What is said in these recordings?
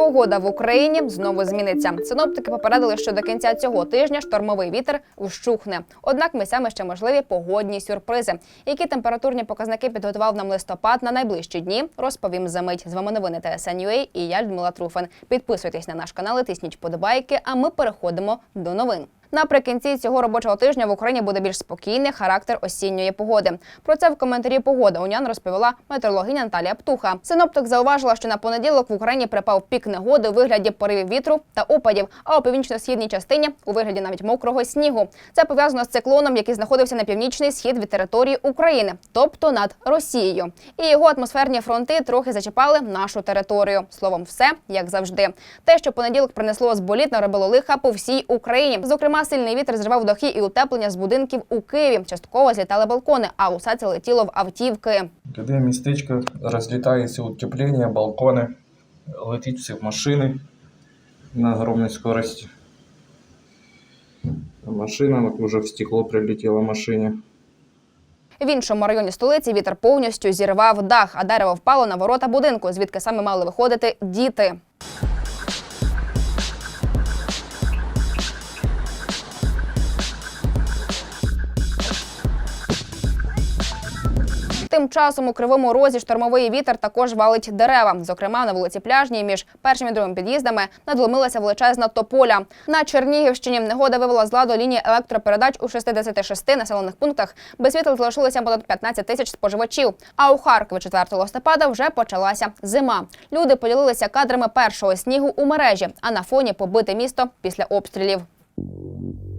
Погода в Україні знову зміниться. Синоптики попередили, що до кінця цього тижня штормовий вітер вщухне. Однак місцями ще можливі погодні сюрпризи. Які температурні показники підготував нам листопад на найближчі дні, розповім за мить. З вами новини ТСН.UA і я Людмила Труфан. Підписуйтесь на наш канал, тисніть подобайки. А ми переходимо до новин. Наприкінці цього робочого тижня в Україні буде більш спокійний характер осінньої погоди. Про це в коментарі погода унян розповіла метеорологиня Наталія Птуха. Синоптик зауважила, що на понеділок в Україні припав пік негоди у вигляді поривів вітру та опадів, а у північно-східній частині у вигляді навіть мокрого снігу. Це пов'язано з циклоном, який знаходився на північний схід від території України, тобто над Росією. І його атмосферні фронти трохи зачіпали нашу територію. Словом, все як завжди. Те, що понеділок принесло зболіт, наробило лиха по всій Україні. Зокрема, сильний вітер зривав дахи і утеплення з будинків у Києві. Частково злітали балкони, а усе це летіло в автівки. Когда местечко разлетается утепление, балконы, летит все в машины на огромной скорости. Машина вот уже в стекло прилетела машине. В іншому районі столиці вітер повністю зірвав дах, а дерево впало на ворота будинку, звідки саме мали виходити діти. Тим часом у кривому розі штормовий вітер також валить дерева. Зокрема, на вулиці Пляжній між першим і другим під'їздами надломилася величезна тополя. На Чернігівщині негода вивела з ладу лінії електропередач у 66 населених пунктах. Без світла залишилося понад 15 тисяч споживачів. А у Харкові 4 листопада вже почалася зима. Люди поділилися кадрами першого снігу у мережі, а на фоні побите місто після обстрілів. –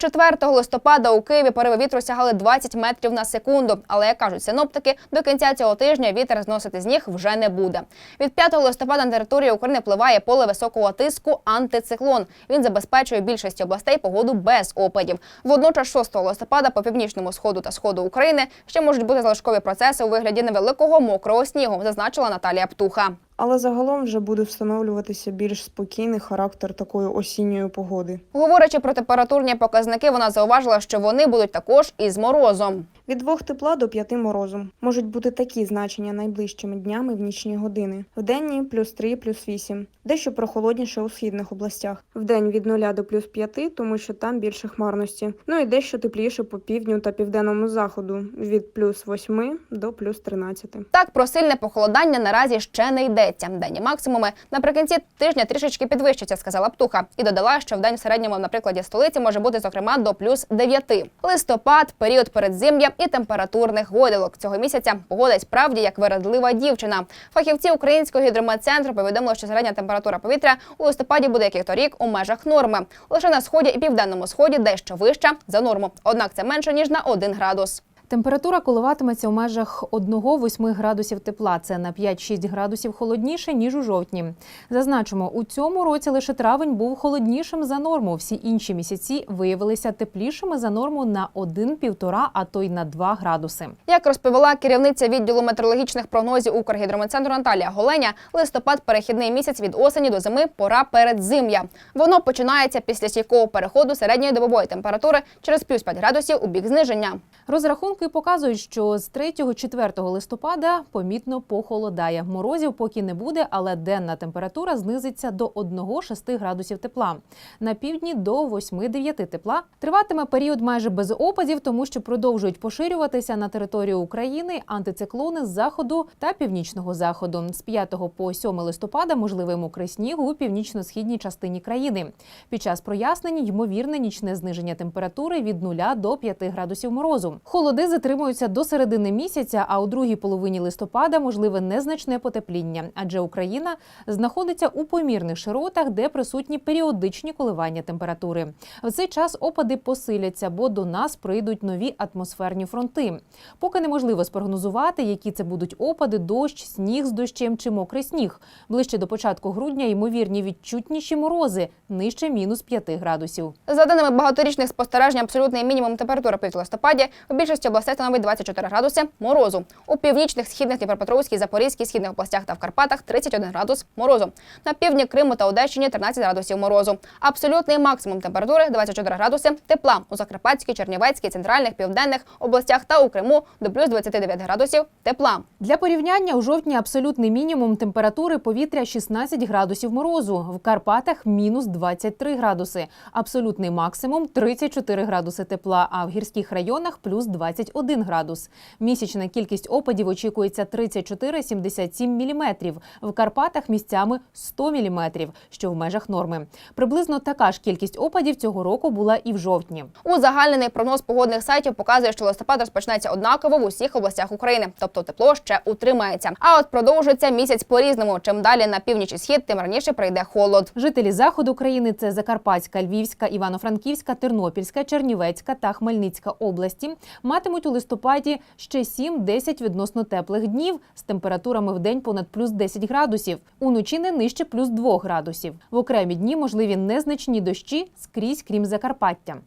4 листопада у Києві пориви вітру сягали 20 метрів на секунду. Але як кажуть синоптики, до кінця цього тижня вітер зносити з ніг вже не буде. Від 5 листопада на території України впливає поле високого тиску антициклон. Він забезпечує більшості областей погоду без опадів. Водночас 6 листопада по північному сходу та сходу України ще можуть бути залишкові процеси у вигляді невеликого мокрого снігу, зазначила Наталія Птуха. Але загалом вже буде встановлюватися більш спокійний характер такої осінньої погоди. Говорячи про температурні показники, вона зауважила, що вони будуть також із морозом. Від двох тепла до п'яти морозу можуть бути такі значення найближчими днями в нічні години. В денні плюс 3, плюс 8. Дещо прохолодніше у східних областях. В день від 0 до плюс 5, тому що там більше хмарності. Ну і дещо тепліше по півдню та південному заходу від плюс 8 до плюс 13. Так про сильне похолодання наразі ще не йдеться. Денні максимуми наприкінці тижня трішечки підвищаться, сказала Птуха, і додала, що в день в середньому на прикладі столиці може бути зокрема до плюс 9. Листопад період передзим'я і температурних годилок. Цього місяця погода й справді як вирадлива дівчина. Фахівці українського гідрометцентру повідомили, що середня температура повітря у листопаді буде як і торік у межах норми. Лише на сході і південному сході дещо вища за норму. Однак це менше ніж на 1 градус. Температура коливатиметься у межах 1-8 градусів тепла. Це на 5-6 градусів холодніше, ніж у жовтні. Зазначимо, у цьому році лише травень був холоднішим за норму. Всі інші місяці виявилися теплішими за норму на 1-1,5, а то й на 2 градуси. Як розповіла керівниця відділу метеорологічних прогнозів Укргідрометцентру Наталія Голеня, листопад перехідний місяць від осені до зими пора передзим'я. Воно починається після стійкого переходу середньої добової температури через плюс 5 градусів у бік зниження. Розрахунки показують, що з 3-4 листопада помітно похолодає. Морозів поки не буде, але денна температура знизиться до 1-6 градусів тепла. На півдні до 8-9 тепла. Триватиме період майже без опадів, тому що продовжують поширюватися на територію України антициклони з заходу та північного заходу. З 5 по 7 листопада можливий мокрий сніг у північно-східній частині країни. Під час прояснень ймовірне нічне зниження температури від 0 до 5 градусів морозу. Холоди затримуються до середини місяця, а у другій половині листопада можливе незначне потепління, адже Україна знаходиться у помірних широтах, де присутні періодичні коливання температури. В цей час опади посиляться, бо до нас прийдуть нові атмосферні фронти. Поки неможливо спрогнозувати, які це будуть опади, дощ, сніг з дощем чи мокрий сніг. Ближче до початку грудня ймовірні відчутніші морози нижче мінус 5 градусів. За даними багаторічних спостережень, абсолютний мінімум температури в листопаді у більшості областей становить 24 градуси морозу. У північних, східних, Дніпропетровській, Запорізькій, східних областях та в Карпатах 31 градус морозу. На півдні Криму та Одещині 13 градусів морозу. Абсолютний максимум температури 24 градуси тепла у Закарпатській, Чернівецькій, центральних, південних областях та у Криму до плюс 29 градусів тепла. Для порівняння у жовтні абсолютний мінімум температури повітря 16 градусів морозу. В Карпатах мінус 23 градуси. Абсолютний максимум 34 градуси тепла. А в гірських районах плюс 21 градус. Місячна кількість опадів очікується 34-77 міліметрів. В Карпатах місцями 100 міліметрів, що в межах норми. Приблизно така ж кількість опадів цього року була і в жовтні. Узагальнений прогноз погодних сайтів показує, що листопад розпочнеться однаково в усіх областях України, тобто тепло ще утримається. А от продовжується місяць по-різному. Чим далі на північ і схід, тим раніше прийде холод. Жителі заходу країни це Закарпатська, Львівська, Івано-Франківська, Тернопільська, Чернівецька та Хмельницька області матимуть у листопаді ще 7-10 відносно теплих днів з температурами в день понад плюс 10 градусів. Уночі не нижче плюс 2 градусів. В окремі дні можливі незначні дощі скрізь, крім Закарпаття.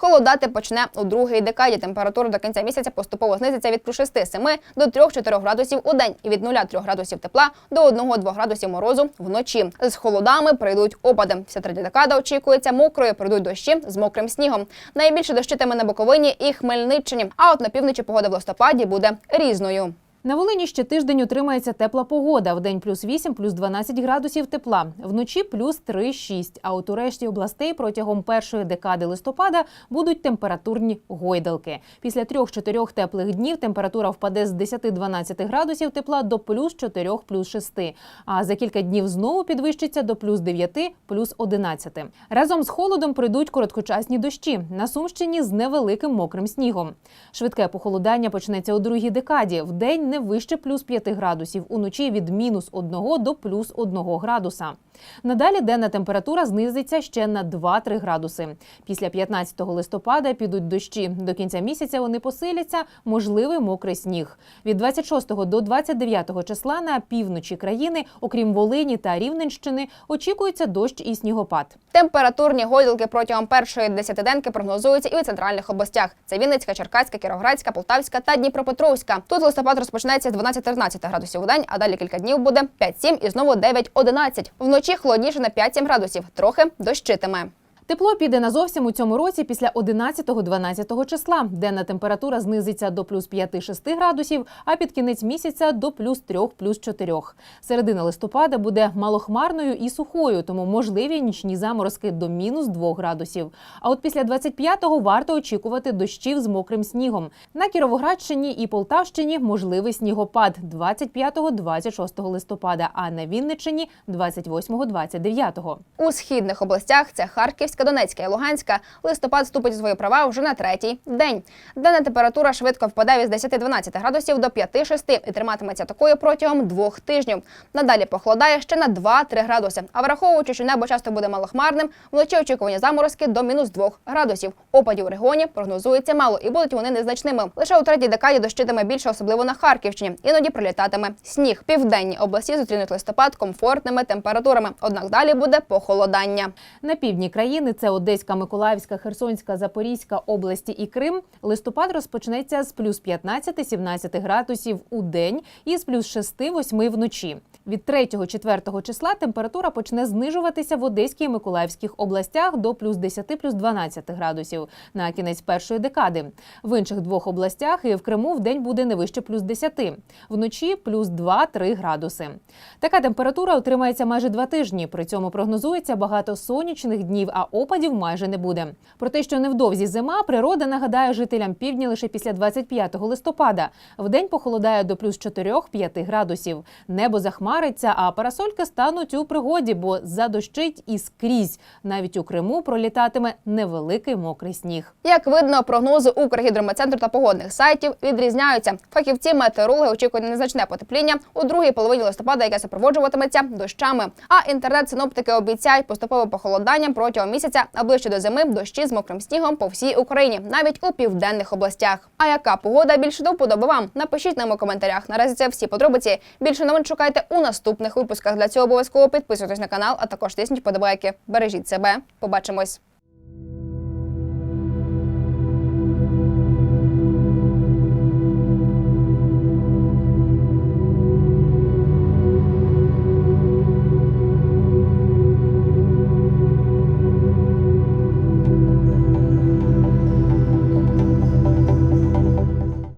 Холодати почне у другій декаді. Температура до кінця місяця поступово знизиться від плюс 6-7 до 3-4 градусів у день і від 0-3 градусів тепла до 1-2 градусів морозу вночі. З холодами прийдуть опади. Вся третя декада очікується мокрою. Прийдуть дощі з мокрим снігом. Найбільше дощитиме на Буковині і Хмельниччині. А от на півночі погода в листопаді буде різною. На Волині ще тиждень утримається тепла погода. В день плюс 8, плюс 12 градусів тепла. Вночі плюс 3-6. А от у решті областей протягом першої декади листопада будуть температурні гойдалки. Після 3-4 теплих днів температура впаде з 10-12 градусів тепла до плюс 4, плюс 6. А за кілька днів знову підвищиться до плюс 9, плюс 11. Разом з холодом прийдуть короткочасні дощі. На Сумщині з невеликим мокрим снігом. Швидке похолодання почнеться у другій декаді. В день вище плюс 5 градусів, уночі від мінус 1 до плюс 1 градуса. Надалі денна температура знизиться ще на 2-3 градуси. Після 15 листопада підуть дощі. До кінця місяця вони посиляться, можливий мокрий сніг. Від 26 до 29 числа на півночі країни, окрім Волині та Рівненщини, очікується дощ і снігопад. Температурні гойдалки протягом першої десятиденки прогнозуються і у центральних областях. Це Вінницька, Черкаська, Кіровоградська, Полтавська та Дніпропетровська. Тут листопад розпочнеться з 12-13 градусів у день, а далі кілька днів буде 5-7 і знову 9-11. Вночі холодніше на 5-7 градусів, трохи дощитиме. Тепло піде назовсім у цьому році після 11-12 числа. Денна температура знизиться до плюс 5-6 градусів, а під кінець місяця до плюс 3, плюс 4. Середина листопада буде малохмарною і сухою, тому можливі нічні заморозки до мінус 2 градусів. А от після 25-го варто очікувати дощів з мокрим снігом. На Кіровоградщині і Полтавщині можливий снігопад 25-26 листопада, а на Вінниччині 28-29. У східних областях це Харківська, Донецька і Луганська. Листопад вступить у свої права вже на третій день. Денна температура швидко впаде від 10-12 градусів до 5-6 і триматиметься такою протягом двох тижнів. Надалі похолодає ще на 2-3 градуси. А враховуючи, що небо часто буде малохмарним, вночі очікування заморозки до мінус 2 градусів. Опадів у регіоні прогнозується мало і будуть вони незначними. Лише у третій декаді дощитиме більше, особливо на Харківщині. Іноді прилітатиме сніг. Південні області зустрінуть листопад комфортними температурами. Однак далі буде похолодання. На півдні країни це Одеська, Миколаївська, Херсонська, Запорізька області і Крим. Листопад розпочнеться з плюс 15-17 градусів у день і з плюс 6-8 вночі. Від 3-4 числа температура почне знижуватися в Одеській і Миколаївських областях до плюс 10 плюс 12 градусів на кінець першої декади. В інших двох областях і в Криму в день буде не вище плюс 10. Вночі плюс 2-3 градуси. Така температура утримається майже два тижні. При цьому прогнозується багато сонячних днів, а опадів майже не буде. Про те, що невдовзі зима, природа нагадає жителям півдня лише після 25 листопада. Вдень похолодає до плюс 4-5 градусів. Небо захмариться, а парасольки стануть у пригоді, бо задощить і скрізь. Навіть у Криму пролітатиме невеликий мокрий сніг. Як видно, прогнози Укргідрометцентру та погодних сайтів відрізняються. Фахівці метеорологи очікують на незначне потепління у другій половині листопада, яке супроводжуватиметься дощами. А інтернет-синоптики обіцяють поступове похолодання протягом місяця, а ближче до зими дощі з мокрим снігом по всій Україні, навіть у південних областях. А яка погода більше до вподоби вам? Напишіть нам у коментарях. Наразі це всі подробиці. Більше новин шукайте у наступних випусках. Для цього обов'язково підписуйтесь на канал, а також тисніть подобайки. Бережіть себе. Побачимось.